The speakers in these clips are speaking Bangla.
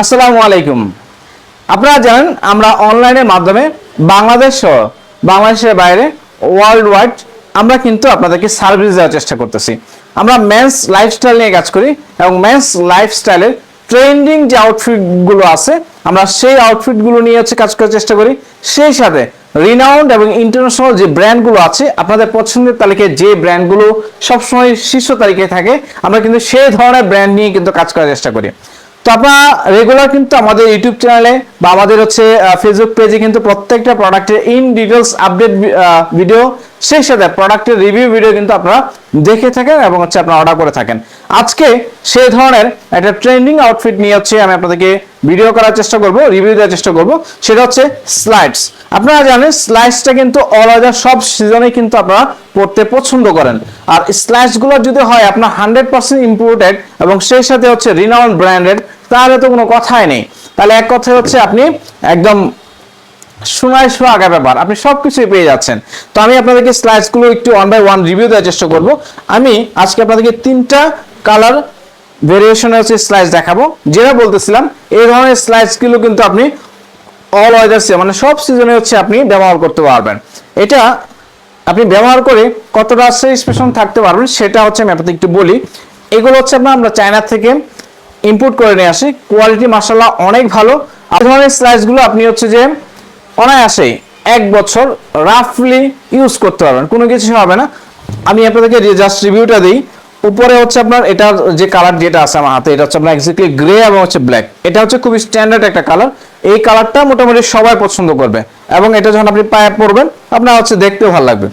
আসসালামু আলাইকুম। আপনারা জানেন, আমরা অনলাইনের মাধ্যমে বাংলাদেশ সহ বাংলাদেশের বাইরে ওয়ার্ল্ড ওয়াইড আমরা কিন্তু আপনাদেরকে সার্ভিস দেওয়ার চেষ্টা করতেছি। আমরা মেন্স লাইফস্টাইল নিয়ে কাজ করি এবং মেন্স লাইফস্টাইলের ট্রেন্ডিং যে আউটফিটগুলো আছে, আমরা সেই আউটফিটগুলো নিয়ে হচ্ছে কাজ করার চেষ্টা করি। সেই সাথে রিনাউন্ড এবং ইন্টারন্যাশনাল যে ব্র্যান্ডগুলো আছে, আপনাদের পছন্দের তালিকায় যে ব্র্যান্ডগুলো সবসময় শীর্ষ তালিকায় থাকে, আমরা কিন্তু সেই ধরনের ব্র্যান্ড নিয়ে কিন্তু কাজ করার চেষ্টা করি। তো আপনারা রেগুলার কিন্তু আমাদের ইউটিউব চ্যানেলে বা আমাদের হচ্ছে ফেসবুক পেজে কিন্তু প্রত্যেকটা প্রোডাক্টের ইন ডিটেলস আপডেট ভিডিও সেই সাথে প্রোডাক্টের রিভিউ ভিডিও কিন্তু আপনারা দেখে থাকেন এবং হচ্ছে আপনারা অর্ডার করে থাকেন। আজকে সেই ধরনের একটা ট্রেন্ডিং আউটফিট নিয়ে হচ্ছে আমি আপনাদেরকে ভিডিও করার চেষ্টা করব রিভিউ দেওয়ার চেষ্টা করব, সেটা হচ্ছে স্লাইডস আপনারা জানেন স্লাইডসটা কিন্তু অল ওভার সব সিজনে কিন্তু আপনারা পড়তে পছন্দ করেন। আর স্লাইডসগুলো যদি হয় আপনার হান্ড্রেড পার্সেন্ট ইম্পোর্টেড এবং সেই সাথে হচ্ছে রিনাউন্ড ব্র্যান্ডেড তাহলে তো কোনো কথাই নেই। তাহলে এক কথায় হচ্ছে আপনি একদম শোনায় সোহাগা ব্যাপার। আপনি সব কিছুই পেয়ে যাচ্ছেন। তো আমি আপনাদেরকে স্লাইডসগুলো একটু ওয়ান বাই ওয়ান রিভিউ দেওয়ার চেষ্টা করব। আমি আজকে আপনাদেরকে তিনটা কালার ভেরিয়েশনের হচ্ছে স্লাইস দেখাবো। যেটা বলতেছিলাম, এই ধরনের স্লাইসগুলো কিন্তু আপনি অল ওয়েদার মানে সব সিজনে হচ্ছে আপনি ব্যবহার করতে পারবেন। এটা আপনি ব্যবহার করে কতটা স্পেশন থাকতে পারবেন, সেটা হচ্ছে আমি আপনাদের একটু বলি। এগুলো হচ্ছে আপনার, আমরা চায়না থেকে ইম্পোর্ট করে নিয়ে আসি। কোয়ালিটি মাসাল্লাহ অনেক ভালো। এই ধরনের স্লাইসগুলো আপনি হচ্ছে যে অনায়াসেই এক বছর রাফলি ইউজ করতে পারবেন। কোনো কিছু হবে না। আমি আপনাদেরকে জাস্ট রিভিউটা দিই, উপরে হচ্ছে আপনার এটা যে কালার যেটা আছে আমার হাতে, এটা হচ্ছে আপনার এক্স্যাক্টলি গ্রে এবং হচ্ছে ব্ল্যাক এটা হচ্ছে খুবই স্ট্যান্ডার্ড একটা কালার এই কালারটা মোটামুটি সবাই পছন্দ করবে। এবং এটা যখন আপনি পায়ে পরবেন আপনার হচ্ছে দেখতেও ভালো লাগবে।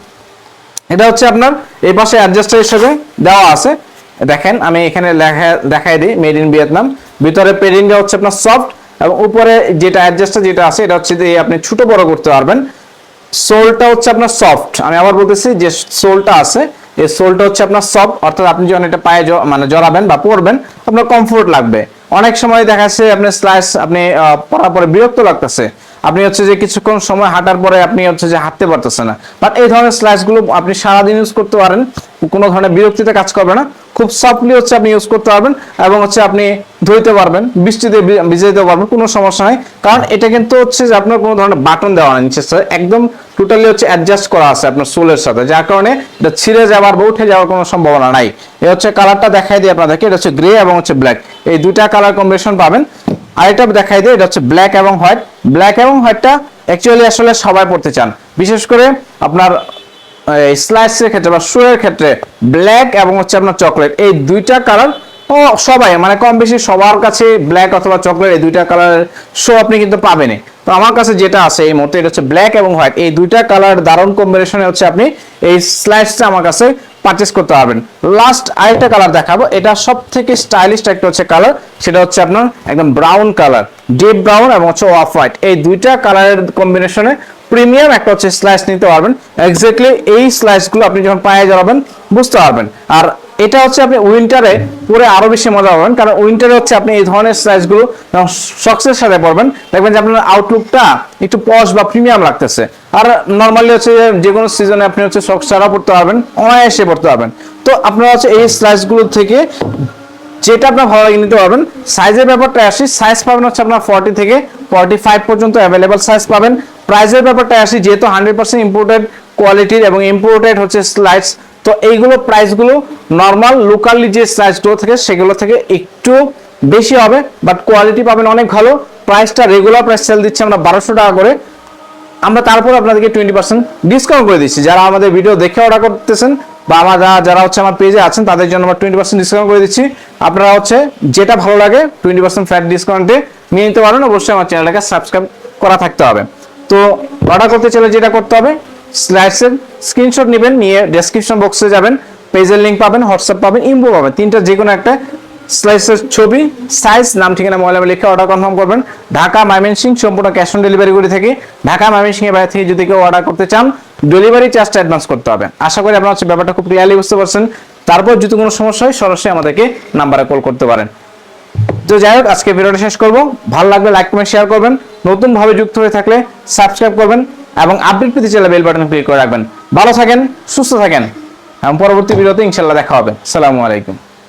এটা হচ্ছে আপনার এই পাশে অ্যাডজাস্টার হিসেবে দেওয়া আছে। দেখেন, আমি এখানে দেখাই দিই মেড ইন ভিয়েতনাম ভিতরে পেডিংটা হচ্ছে আপনার সফট এবং উপরে যেটা অ্যাডজাস্টার যেটা আছে, এটা হচ্ছে যে আপনি ছোট বড় করতে পারবেন। সোলটা হচ্ছে আপনার সফট আমি আবার বলতেছি যে সোলটা আছে, এই সোলটা হচ্ছে আপনার সফট অর্থাৎ আপনি যখন এটা পায়ে মানে জড়াবেন বা পরবেন আপনার কমফোর্ট লাগবে। অনেক সময় দেখা যাচ্ছে আপনি স্লাইস আপনি পরার পরে বিরক্ত লাগতেছে। আপনি হচ্ছে যে কিছুক্ষণ সময় হাঁটার পরে আপনি হচ্ছে যে হাঁটতে পারতেছেন না। বাট এই ধরনের স্লাইসগুলো আপনি সারাদিন ইউজ করতে পারেন, কোনো ধরনের বিরক্তিতে কাজ করবে না। খুব সফটলি হচ্ছে আপনি ইউজ করতে পারবেন এবং হচ্ছে আপনি ধুইতে পারবেন, বৃষ্টিতে ভিজে দিতে পারবেন, কোনো সমস্যা নাই। কারণ এটা কিন্তু হচ্ছে যে আপনার কোনো ধরনের বাটন দেওয়া নেই নিচে sir। একদম টোটালি হচ্ছে অ্যাডজাস্ট করা আছে আপনার সোলের সাথে, যার কারণে এটা ছিঁড়ে যাওয়ার বা উঠে যাওয়ার কোনো সম্ভাবনা নাই। এ হচ্ছে কালারটা দেখাই দিই আপনাদেরকে, এটা হচ্ছে গ্রে এবং হচ্ছে ব্ল্যাক এই দুইটা কালার কম্বিনেশন পাবেন। আরেকটা দেখাই দিই, এটা হচ্ছে ব্ল্যাক এবং হোয়াইট ব্ল্যাক এবং হোয়াইটটা অ্যাকচুয়ালি আসলে সবাই পড়তে চান। বিশেষ করে আপনার স্লাইসের ক্ষেত্রে বা শুয়ের ক্ষেত্রে ব্ল্যাক এবং হচ্ছে আপনার চকলেট এই দুইটা কালার ও সবাই মানে কম বেশি সবার কাছে ব্ল্যাক অথবা চকলেট এই দুইটা কালার শো আপনি কিন্তু পাবেনই। তো আমার কাছে যেটা আছে এই মুহূর্তে, এটা হচ্ছে ব্ল্যাক এবং হোয়াইট এই দুইটা কালার দারুণ কম্বিনেশনে হচ্ছে আপনি এই স্লাইসটা আমার কাছে পারচেস করতে পারবেন। লাস্ট আরেকটা কালার দেখাবো, এটা সব থেকে স্টাইলিশ একটা হচ্ছে কালার সেটা হচ্ছে আপনার একদম ব্রাউন কালার ডিপ ব্রাউন এবং হচ্ছে অফ হোয়াইট এই দুইটা কালারের কম্বিনেশনে প্রিমিয়াম একটা হচ্ছে স্লাইস নিতে পারবেন। এক্স্যাক্টলি এই স্লাইসগুলো আপনি যখন পায়ে জড়াবেন, বুঝতে পারবেন। আর এটা হচ্ছে আপনি উইন্টারে পরে আরও বেশি মজা পাবেন, কারণ উইন্টারে হচ্ছে আপনি এই ধরনের স্লাইসগুলো সক্সের সাথে পরবেন, দেখবেন যে আপনার আউটলুকটা একটু পশ বা প্রিমিয়াম লাগতেছে। আর নর্মালি হচ্ছে যে যে কোনো সিজনে আপনি হচ্ছে সক্স ছাড়া পড়তে পারবেন, অনায়াসে পড়তে পারবেন। তো আপনারা হচ্ছে এই স্লাইসগুলো থেকে যেটা আপনার ভালো লাগে নিতে পারবেন। সাইজের ব্যাপারটা আসি সাইজ পাবেন হচ্ছে আপনার ফর্টি থেকে ফর্টি ফাইভ পর্যন্ত অ্যাভেলেবল সাইজ পাবেন। প্রাইসের ব্যাপারটা আসি, যেহেতু হান্ড্রেড পার্সেন্ট ইম্পোর্টেড কোয়ালিটির এবং ইম্পোর্টেড হচ্ছে স্লাইডস তো এইগুলো প্রাইসগুলো নর্মাল লোকালি যে স্লাইডসগুলো থাকে সেগুলো থেকে একটু বেশি হবে বাট কোয়ালিটি পাবেন অনেক ভালো। প্রাইসটা রেগুলার প্রাইস সেল দিচ্ছে আমরা বারোশো টাকা করে। আমরা তারপর আপনাদেরকে টোয়েন্টি পার্সেন্ট ডিসকাউন্ট করে দিচ্ছি। যারা আমাদের ভিডিও দেখে অর্ডার করতেছেন বা আমার যারা যারা হচ্ছে আমার পেজে আছেন, তাদের জন্য আমরা টোয়েন্টি পার্সেন্ট ডিসকাউন্ট করে দিচ্ছি। আপনারা হচ্ছে যেটা ভালো লাগে টোয়েন্টি পার্সেন্ট ফ্ল্যাট ডিসকাউন্টে নিয়ে নিতে পারেন। অবশ্যই আমার চ্যানেলটাকে সাবস্ক্রাইব করা থাকতে হবে। তো অর্ডার করতে চাইলে যেটা করতে হবে স্লাইডসের স্ক্রিনশট নেবেন, নিয়ে ডেসক্রিপশন বক্সে যাবেন পেজের লিঙ্ক পাবেন হোয়াটসঅ্যাপ পাবেন ইম্পো পাবেন। তিনটা যে কোনো একটা স্লাইসের ছবি সাইজ নাম, ঠিকানা মোবাইল লিখে অর্ডার কনফার্ম করবেন। ঢাকা ময়মনসিং সম্পূর্ণ ক্যাশ অন ডেলিভারি করে থাকি। ঢাকা ময়মনসিং এর বাইরে থেকে যদি কেউ অর্ডার করতে চান ডেলিভারি চার্জটা অ্যাডভান্স করতে হবে। আশা করি আপনারা হচ্ছে ব্যাপারটা খুব রিয়ালি বুঝতে পারছেন। তারপর যদি কোনো সমস্যা হয়, সরাসরি আমাদেরকে নাম্বারে কল করতে পারেন। তো যাই হোক, আজকে ভিডিওটা শেষ করব। ভালো লাগলে লাইক কমেন্ট শেয়ার করবেন। নতুন ভাবে যুক্ত হয়ে থাকলে সাবস্ক্রাইব করবেন এবং আপডেট পেতে চাইলে বেল বাটন ক্লিক করে রাখবেন। ভালো থাকেন, সুস্থ থাকেন। এবং পরবর্তী ভিডিওতে ইনশাল্লাহ দেখা হবে। সালামু আলাইকুম।